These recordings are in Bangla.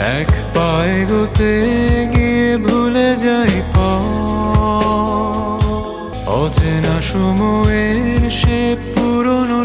এক পায়ে গোতে গিয়ে ভুলে যাই পথ। অচেনা সময়ের সে পুরনো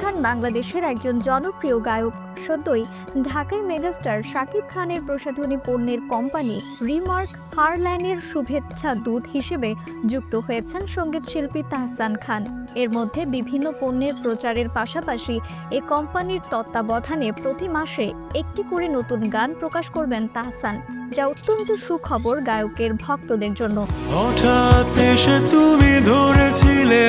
খান বাংলাদেশের একজন জনপ্রিয় গায়ক সদ্যই ঢাকায় মেগাস্টার শাকিব খানের প্রসাধনী পণ্যের কোম্পানি রিমার্ক হারল্যান্ডের শুভেচ্ছা দূত হিসেবে যুক্ত হয়েছেন সংগীত শিল্পী তাহসান খান। এর মধ্যে বিভিন্ন পণ্যের প্রচারের পাশাপাশি এ কোম্পানির তত্ত্বাবধানে প্রতি মাসে একটি করে নতুন গান প্রকাশ করবেন তাহসান, যা অত্যন্ত সুখবর গায়কের ভক্তদের জন্য। হঠাৎ এসে তুমি ধরেছিলে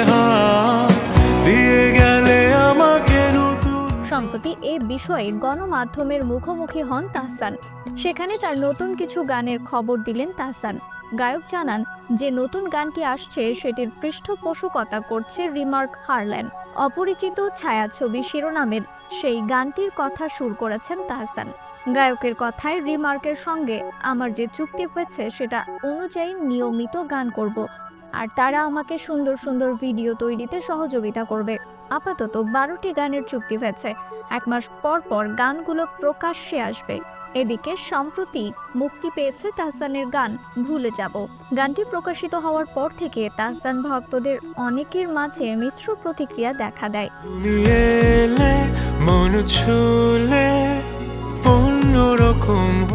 এ বিষয়ে গণমাধ্যমের মুখোমুখি হন তাহসান। সেখানে তার নতুন কিছু গানের খবর দিলেন তাহসান। গায়ক জানান, যে নতুন গানটি আসছে, সেটির পৃষ্ঠপোষকতা করছে রিমার্ক হারল্যান্ড অপরিচিত ছায়াছবি শিরোনামের সেই গানটির কথা সুর করেছেন তাহসান। গায়কের কথায় রিমার্কের সঙ্গে আমার যে চুক্তি হয়েছে, সেটা অনুযায়ী নিয়মিত গান করব। আর তারা আমাকে সুন্দর সুন্দর ভিডিও তৈরিতে সহযোগিতা করবে। আপাতত বারোটি গানের চুক্তি হয়েছে। এক মাস পর পর গানগুলো প্রকাশ্যে আসবে। এদিকে সম্প্রতি মুক্তি পেয়েছে তাহসানের গান ভুলে যাব। গানটি প্রকাশিত হওয়ার পর থেকে তাহসান ভক্তদের অনেকের মাঝে মিশ্র প্রতিক্রিয়া দেখা দেয়। মন ছুলে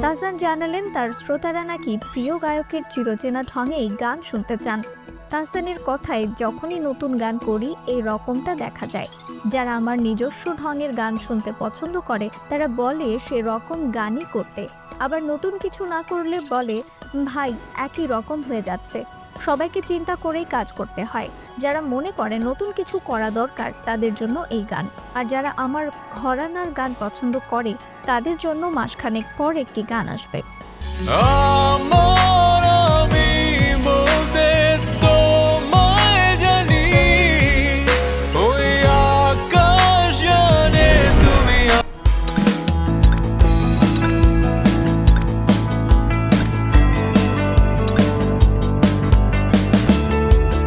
তাহসান জানালেন তার শ্রোতারা নাকি প্রিয় গায়কের চিরচেনা ঢঙেই গান শুনতে চান। তাহসানের কথায়, যখনই নতুন গান করি, এই রকমটা দেখা যায়। যারা আমার নিজস্ব ঢঙের গান শুনতে পছন্দ করে, তারা বলে সে রকম গানই করতে। আবার নতুন কিছু না করলে বলে, ভাই, একই রকম হয়ে যাচ্ছে। সবাইকে চিন্তা করেই কাজ করতে হয়। যারা মনে করে নতুন কিছু করা দরকার তাদের জন্য এই গান। আর যারা আমার ঘরানার গান পছন্দ করে, তাদের জন্য মাসখানেক পর একটি গান আসবে।